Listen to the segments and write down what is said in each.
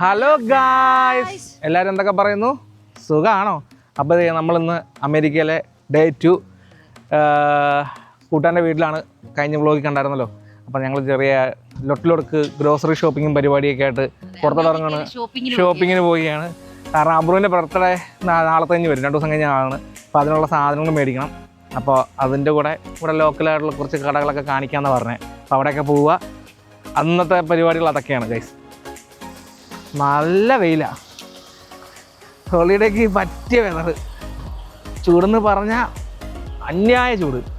Hello guys എല്ലാവരും എന്തൊക്കെ പറയുന്നു? സുഖമാണോ അപ്പോൾ നമ്മളിന്ന് അമേരിക്കയിലെ ഡേ ടു കൂട്ടാന്റെ വീട്ടിലാണ് കഴിഞ്ഞ വ്ളോഗിൽ കണ്ടായിരുന്നല്ലോ. അപ്പോൾ ഞങ്ങൾ ചെറിയ ലൊട്ടിലൊടുക്ക് ഗ്രോസറി ഷോപ്പിങ്ങും പരിപാടിയൊക്കെ ആയിട്ട് പുറത്തോട്ടിറങ്ങാണ് ഷോപ്പിങ്ങിന് ഷോപ്പിങ്ങിന് പോവുകയാണ്. കാരണം അബ്രുവിന്റെ ബർത്ത്ഡേ നാളെ കഴിഞ്ഞ് വരും. രണ്ട് ദിവസം കഴിഞ്ഞാണ് അപ്പോൾ അതിനുള്ള സാധനങ്ങൾ മേടിക്കണം. അപ്പോൾ അതിന്റെ കൂടെ ഇവിടെ ലോക്കലായിട്ടുള്ള കുറച്ച് കടകളൊക്കെ കാണിക്കാമെന്ന് പറഞ്ഞത് അപ്പോൾ അവിടെയൊക്കെ പോവുക. അന്നത്തെ പരിപാടികൾ അതൊക്കെയാണ് ഗൈസ് നല്ല വെയിലാണ് ഹോളിഡേക്ക് പറ്റിയ വെതർ ചൂടെന്ന് പറഞ്ഞാൽ അന്യായ ചൂട്.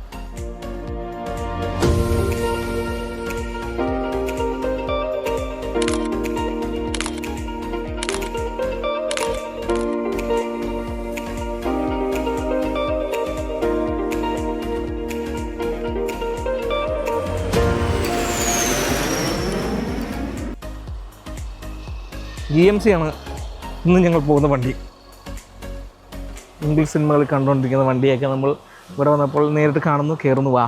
ജി എം സി ആണ് ഇന്ന് ഞങ്ങൾ പോകുന്ന വണ്ടി. ഇംഗ്ലീഷ് സിനിമകളിൽ കണ്ടുകൊണ്ടിരിക്കുന്ന വണ്ടിയൊക്കെ നമ്മൾ ഇവിടെ വന്നപ്പോൾ നേരിട്ട് കാണുന്നു കയറുന്നു വാ.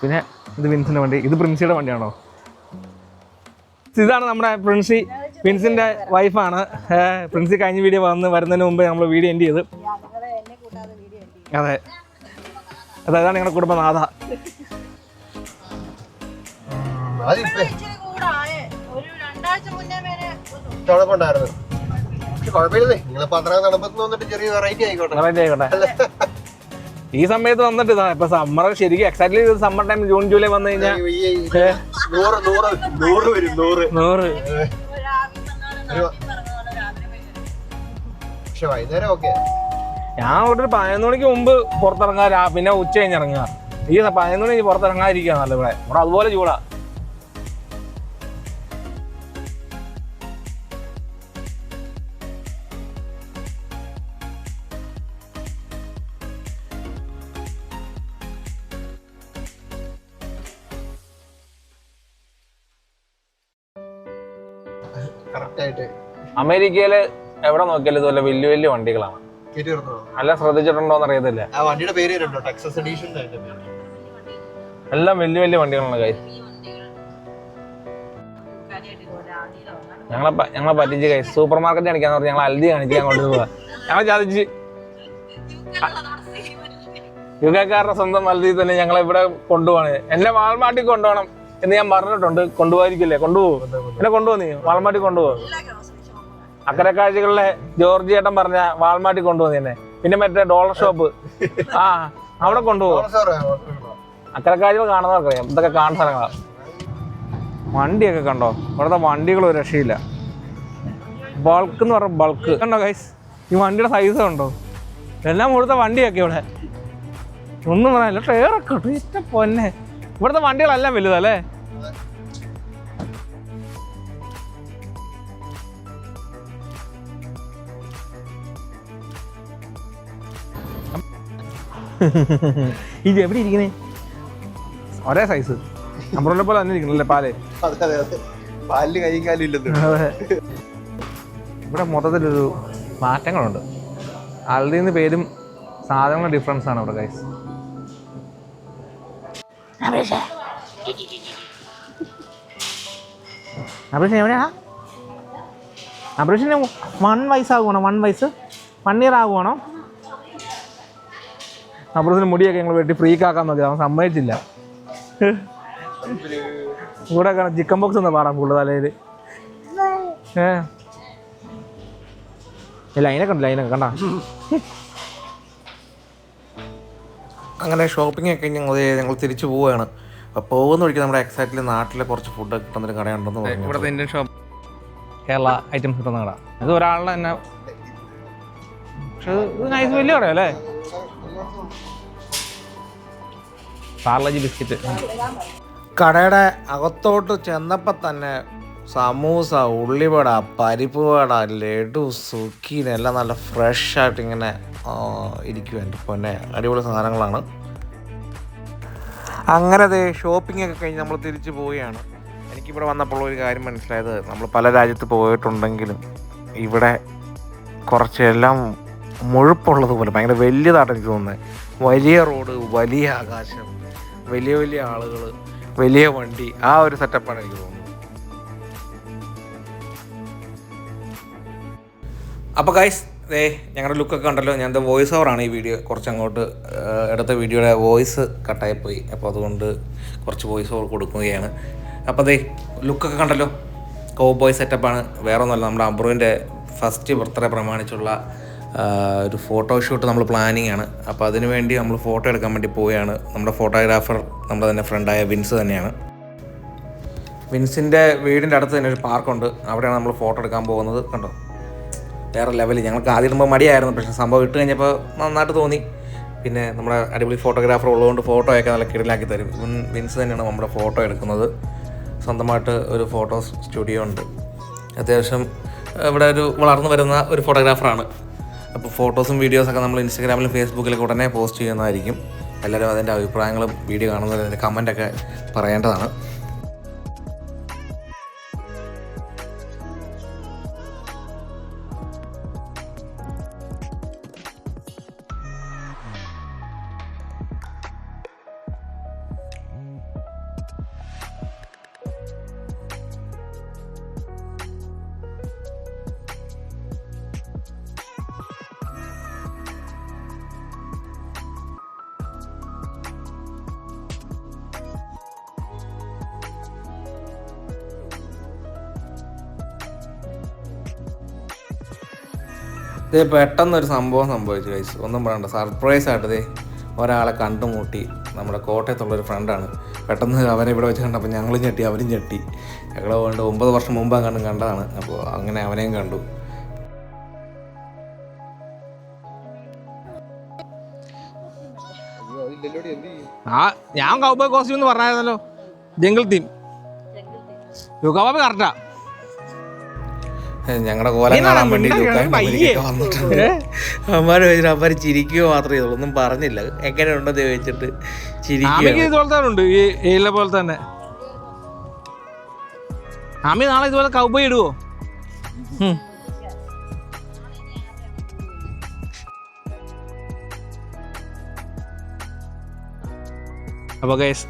പിന്നെ ഇത് വിൻസിന്റെ വണ്ടി. ഇത് പ്രിൻസിയുടെ വണ്ടിയാണോ? ഇതാണ് നമ്മുടെ പ്രിൻസി. പ്രിൻസിന്റെ വൈഫാണ്. പ്രിൻസി കഴിഞ്ഞ വീഡിയോ വന്ന് വരുന്നതിന് മുമ്പ് നമ്മൾ വീഡിയോ എൻഡ് ചെയ്ത്. അതെ. അതാണ് ഞങ്ങളുടെ കുടുംബനാഥ. ഒന്ന് കുഴപ്പമുണ്ടായിരുന്നു പക്ഷെ കുഴപ്പമില്ലേ നിങ്ങൾ പന്ത്രണ്ട് തണുപ്പത്ത് വന്നിട്ട് ചെറിയ വെറൈറ്റി ആയിക്കോട്ടെ. വെറൈറ്റി ആയിക്കോട്ടെ. ഈ സമയത്ത് വന്നിട്ട് ഇതാ ഇപ്പൊ സമ്മർ ശരിക്കും exactly summer time June July വന്നു കഴിഞ്ഞാൽ ഈ- ഈ- നൂറ് നൂറ് നൂറ് വരും നൂറ്. നൂറ്. പക്ഷെ വൈകുന്നേരം ഓക്കെ. ഞാൻ അവിടെ ഒരു പതിനൊന്ന് മണിക്ക് മുമ്പ് പുറത്തിറങ്ങാ രാ- പിന്നെ ഉച്ച കഴിഞ്ഞ് ഇറങ്ങുക. ഈ പതിനൊന്ന് മണി പുറത്തിറങ്ങാതിരിക്കുക നല്ല ഇവിടെ. ഇവിടെ അതുപോലെ ചൂടാ. കറക്റ്റ് ആയിട്ട് അമേരിക്കയിൽ എവിടെ നോക്കിയാലും ഇതുപോലെ വലിയ വലിയ വണ്ടികളാണ്. അല്ല ശ്രദ്ധിച്ചിട്ടുണ്ടോ എന്ന് അറിയത്തില്ല ആ വണ്ടിയുടെ പേര് വരുന്നുണ്ടോ ടെക്സസ് എഡീഷൻ അതിന്റെ പേര്. എല്ലാം വലിയ വലിയ വണ്ടികളാണ് കൈ ഞങ്ങളെ ഞങ്ങളെ പറ്റിച്ച് കൈ സൂപ്പർ മാർക്കറ്റ് കാണിക്കാന്ന് പറഞ്ഞ്. ഞങ്ങൾ അൽദി കാണിക്കാൻ കൊണ്ടുപോവാ ഞങ്ങൾ ചതിച്ച്. യുഗക്കാരുടെ സ്വന്തം അൽദി തന്നെ ഞങ്ങളെ ഇവിടെ കൊണ്ടുപോവാണ്. എന്നെ വാൾമാട്ടിൽ കൊണ്ടുപോകണം. എന്ന് ഞാൻ പറഞ്ഞിട്ടുണ്ട്. കൊണ്ടുപോയിരിക്കില്ലേ? കൊണ്ടുപോകും. എന്നെ കൊണ്ടുപോകും നീ. വാൾമാട്ടി കൊണ്ടുപോകും. അക്കരെ കാഴ്ചകളിലെ ജോർജ് ചേട്ടൻ പറഞ്ഞ വാൾമാട്ടി കൊണ്ടുപോകും എന്നെ പിന്നെ മറ്റേ ഡോളർ ഷോപ്പ്. ആ അവിടെ കൊണ്ടുപോകും. അക്കരെ കാഴ്ചകൾ കാണുന്നവർക്കറിയാം. ഇതൊക്കെ കാണുന്ന സ്ഥലങ്ങളാണ് വണ്ടിയൊക്കെ കണ്ടോ? ഇവിടുത്തെ വണ്ടികൾ ഒരു രക്ഷയില്ല. ബൾക്ക് എന്ന് പറഞ്ഞ ബൾക്ക്. കണ്ടോ ഗൈസ് ഈ വണ്ടിയുടെ സൈസ് കണ്ടോ? എല്ലാം മുഴുത്ത വണ്ടിയൊക്കെ ഇവിടെ. ഒന്നും പറയാനില്ല. ടയറൊക്കെ ഇഷ്ടം പൊന്നെ. ഇവിടുത്തെ വണ്ടികളെല്ലാം വലുതല്ലേ? ഇത് എവിടെ ഇരിക്കുന്നേ? ഒരേ സൈസ് നമ്മളെ പോലെ തന്നെ ഇരിക്കണല്ലേ പാൽ? പാലിന് കൈയും കാലും ഇല്ലെന്ന്. ഇവിടെ മൊത്തത്തിലൊരു മാറ്റങ്ങളുണ്ട്. ആളുടെ പേരും സാധനങ്ങളുടെ ഡിഫറൻസ് ആണ് ഇവിടെ ഗൈസ് അഭിഷേക് എവിടെയാ? അഭിഷേകിന് വൺ വയസ്സാകുവാണോ വൺ വയസ്സ്? വൺ ഇയർ ആകുവാണോ? അപ്പുറത്തിന് മുടിയൊക്കെ ഞങ്ങൾ വെട്ടി ഫ്രീക്കാക്കാൻ നോക്കി അവൻ സമ്മതിച്ചില്ല. ഇവിടെ ചിക്കൻ ബോക്സ് ഒന്ന് പാടാം പുള്ളു തലയിൽ ഏ? ലൈനൊക്കെ ഉണ്ട് ലൈനൊക്കെ കണ്ട. അങ്ങനെ ഷോപ്പിംഗ് ഒക്കെ ഞങ്ങൾ ഞങ്ങൾ തിരിച്ചു പോവുകയാണ് അപ്പോൾ പോകുന്ന വഴിക്ക് നമ്മുടെ എക്സാക്ട്ലി നാട്ടിലെ കുറച്ച് ഫുഡ് കിട്ടുന്നൊരു കടയുണ്ടെന്ന് പറഞ്ഞു. ഇവിടുത്തെ ഇന്ത്യൻ ഷോപ്പ് കേരള ഐറ്റംസ് കിട്ടുന്ന കട. ഇത് ഒരാളുടെ തന്നെ പക്ഷെ ഇത് നൈസ് വലിയ കടയല്ലേ പാർലജി ബിസ്ക്കറ്റ് കടയുടെ അകത്തോട്ട് ചെന്നപ്പോൾ തന്നെ സമൂസ ഉള്ളിവട പരിപ്പ് വട ലഡു സുക്കീൻ എല്ലാം നല്ല ഫ്രഷ് ആയിട്ട് ഇങ്ങനെ ഇരിക്കും എന്റെ പൊന്നെ. അടിപൊളി സാധനങ്ങളാണ്. അങ്ങനെ അതെ ഷോപ്പിംഗ് ഒക്കെ കഴിഞ്ഞ് നമ്മൾ തിരിച്ചു പോവുകയാണ്. എനിക്കിവിടെ വന്നപ്പോൾ ഒരു കാര്യം മനസ്സിലായത്. നമ്മൾ പല രാജ്യത്ത് പോയിട്ടുണ്ടെങ്കിലും ഇവിടെ കുറച്ച് എല്ലാം മുഴുപ്പുള്ളതുപോലെ ഭയങ്കര വലിയതായിട്ട് എനിക്ക് തോന്നുന്നത് വലിയ റോഡ് വലിയ ആകാശം വലിയ വലിയ ആളുകൾ വലിയ വണ്ടി ആ ഒരു സെറ്റപ്പാണ് എനിക്ക് തോന്നുന്നത്. അപ്പോൾ ഗൈസ് ദേ ഞങ്ങളുടെ ലുക്കൊക്കെ കണ്ടല്ലോ. ഞാൻ വോയിസ് ഓവറാണ് ഈ വീഡിയോ കുറച്ച് അങ്ങോട്ട് എടുത്ത വീഡിയോയുടെ വോയിസ് കട്ടായി പോയി. അപ്പോൾ അതുകൊണ്ട് കുറച്ച് വോയിസ് ഓവർ കൊടുക്കുകയാണ്. അപ്പോൾ ദേ ലുക്കൊക്കെ കണ്ടല്ലോ. കോ ബോയ് സെറ്റപ്പാണ് വേറെ ഒന്നുമല്ല നമ്മുടെ അബ്രുവിന്റെ ഫസ്റ്റ് ബർത്ത്ഡേ പ്രമാണിച്ചുള്ള ഒരു ഫോട്ടോഷൂട്ട് നമ്മൾ പ്ലാനിങ് ആണ്. അപ്പോൾ അതിന് വേണ്ടി നമ്മൾ ഫോട്ടോ എടുക്കാൻ വേണ്ടി പോവുകയാണ്. നമ്മുടെ ഫോട്ടോഗ്രാഫർ നമ്മുടെ തന്നെ ഫ്രണ്ടായ വിൻസ് തന്നെയാണ്. വിൻസിന്റെ വീടിന്റെ അടുത്ത് തന്നെ ഒരു പാർക്കുണ്ട് അവിടെയാണ് നമ്മൾ ഫോട്ടോ എടുക്കാൻ പോകുന്നത്. കണ്ടോ? വേറെ ലെവലിൽ ഞങ്ങൾക്ക് ആദ്യം ഇടുമ്പോൾ മടിയായിരുന്നു. പക്ഷേ സംഭവം ഇട്ട് കഴിഞ്ഞപ്പോൾ നന്നായിട്ട് തോന്നി. പിന്നെ നമ്മുടെ അടിപൊളി ഫോട്ടോഗ്രാഫർ ഉള്ളതുകൊണ്ട് ഫോട്ടോ ഒക്കെ നല്ല കിടലാക്കി തരും. വിൻസ് തന്നെയാണ് നമ്മുടെ ഫോട്ടോ എടുക്കുന്നത്. സ്വന്തമായിട്ട് ഒരു ഫോട്ടോ സ്റ്റുഡിയോ ഉണ്ട്. അത്യാവശ്യം ഇവിടെ ഒരു വളർന്നു വരുന്ന ഒരു ഫോട്ടോഗ്രാഫറാണ് അപ്പോൾ ഫോട്ടോസും വീഡിയോസൊക്കെ നമ്മൾ ഇൻസ്റ്റാഗ്രാമിലും ഫേസ്ബുക്കിലൊക്കെ ഉടനെ പോസ്റ്റ് ചെയ്യുന്നതായിരിക്കും. എല്ലാവരും അതിന്റെ അഭിപ്രായങ്ങളും വീഡിയോ കാണുന്നതിന്റെ കമന്റൊക്കെ പറയേണ്ടതാണ്. ഇത് പെട്ടെന്നൊരു സംഭവം സംഭവിച്ചു ഗൈസ് ഒന്നും പറയണ്ട. സർപ്രൈസ് ആയിട്ട് ഇതേ ഒരാളെ കണ്ടുമുട്ടി. നമ്മുടെ കോട്ടയത്തുള്ളൊരു ഫ്രണ്ടാണ് പെട്ടെന്ന് അവനെ ഇവിടെ വെച്ച് കണ്ടപ്പോൾ ഞങ്ങളും ഞെട്ടി അവരും ഞെട്ടി. ഞങ്ങൾ കൊണ്ട് ഒമ്പത് വർഷം മുമ്പ് കണ്ടും കണ്ടതാണ്. അപ്പോൾ അങ്ങനെ അവനെയും കണ്ടു. ഞാൻ കൗബോയ് കോസ്റ്റ്യൂം എന്ന് പറഞ്ഞായിരുന്നല്ലോ. ജംഗിൾ തീം യുഗാബാബ് കറക്റ്റാ ഞങ്ങളുടെ കോലം കാണാൻ വേണ്ടി വന്നിട്ടുണ്ട്. ചോദിച്ചിട്ട് ചിരിക്കുകയോ മാത്രമേ ഉള്ളൂ. ഒന്നും പറഞ്ഞില്ല. എങ്ങനെയുണ്ടെന്ന് ചോദിച്ചിട്ട് ആമയ്ക്ക് ചിരിക്കുകയാണ് ഇതുപോലെ തന്നെ ഉണ്ട്. ഈ ഏലിനെ പോലെ തന്നെ. ആമി നാളെ ഇതുപോലെ കൗബോയ് ഇടുവോ. അപ്പോൾ ഗൈസ്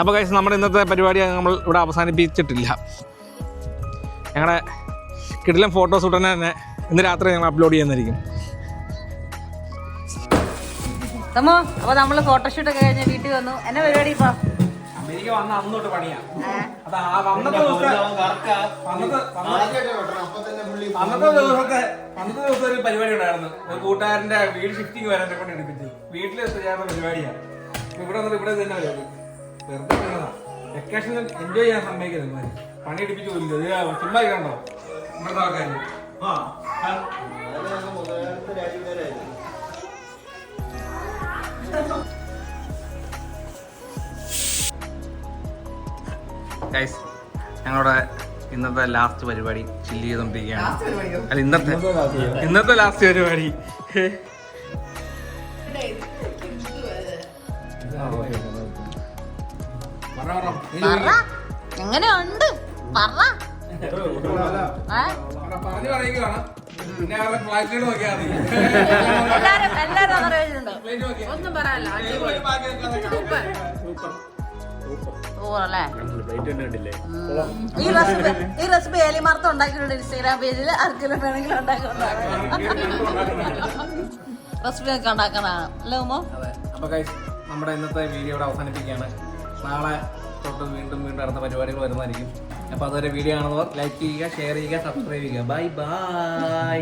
അപ്പോൾ ഗൈസ് നമ്മുടെ ഇന്നത്തെ പരിപാടി നമ്മൾ ഇവിടെ അവസാനിപ്പിച്ചിട്ടില്ല. ഞങ്ങളുടെ കിടിലം ഫോട്ടോസ് ഉടനെ തന്നെ ഇന്ന് രാത്രി ഞങ്ങൾ അപ്ലോഡ് ചെയ്യുന്നതായിരിക്കും. തമ്മോ അപ്പൊ നമ്മൾ ഫോട്ടോഷൂട്ട് ഒക്കെ കഴിഞ്ഞ് വീട്ടിൽ വന്നു. എന്നെ പരിപാടി ഇപ്പൊ? അമേരിക്ക വന്ന അന്നോട്ട് പണിയാ. അന്നത്തെ ദിവസത്തെ അന്നത്തെ ദിവസം ഒരു പരിപാടി ഉണ്ടായിരുന്നു. ഒരു കൂട്ടുകാരന്റെ വീട് ഷിഫ്റ്റിംഗ് വരാൻ കൊണ്ട് എടുപ്പിച്ചു. വീട്ടിൽ ചെയ്യാറുള്ള പരിപാടിയാണ് ഇവിടെ വന്നിട്ട് ഇവിടെ തന്നെ പരിപാടി. വെറുതെ വെക്കേഷൻ എൻജോയ് ചെയ്യാൻ സമ്മതിക്കുന്നത്. പണി എടുപ്പിച്ച് പോലില്ല ഇത് ചുമ്മാ ഇരിക്കണ്ടോ ഇവിടുത്തെ ആൾക്കാര്. ആ ഗൈസ് ഞങ്ങളുടെ ഇന്നത്തെ ലാസ്റ്റ് പരിപാടി ചില്ല് ചെയ്തോണ്ടിരിക്കുകയാണ്. അല്ല ഇന്നത്തെ ഇന്നത്തെ ലാസ്റ്റ് പരിപാടി. പറ. എങ്ങനെയുണ്ട് പറ? പറഞ്ഞു പറയുകയാണ് പിന്നെ അവരുടെ ഫ്ലാറ്റിൽ നോക്കിയാൽ എല്ലാരും അങ്ങനെ. ഒന്നും പറയാനില്ല. ഓറല്ലേ ഈ റെസിപ്പി ഈ റെസിപ്പി ഏലിമാർത്ത ഉണ്ടാക്കിയിട്ടുണ്ട് ഇൻസ്റ്റാഗ്രാം പേജിൽ ആർക്കെങ്കിലും വേണമെങ്കിൽ റെസിപ്പി ഒക്കെ ഉണ്ടാക്കണതാണ് അല്ലേ ഉമ്മോ? അപ്പൊ നമ്മുടെ ഇന്നത്തെ വീഡിയോ ഇവിടെ അവസാനിപ്പിക്കുകയാണ്. നാളെ തൊട്ട് വീണ്ടും വീണ്ടും അടുത്ത പരിപാടികൾ വരുന്നതായിരിക്കും. അപ്പൊ അതൊരു വീഡിയോ കാണുന്നവർ ലൈക്ക് ചെയ്യുക ഷെയർ ചെയ്യുക സബ്സ്ക്രൈബ് ചെയ്യുക. Bye by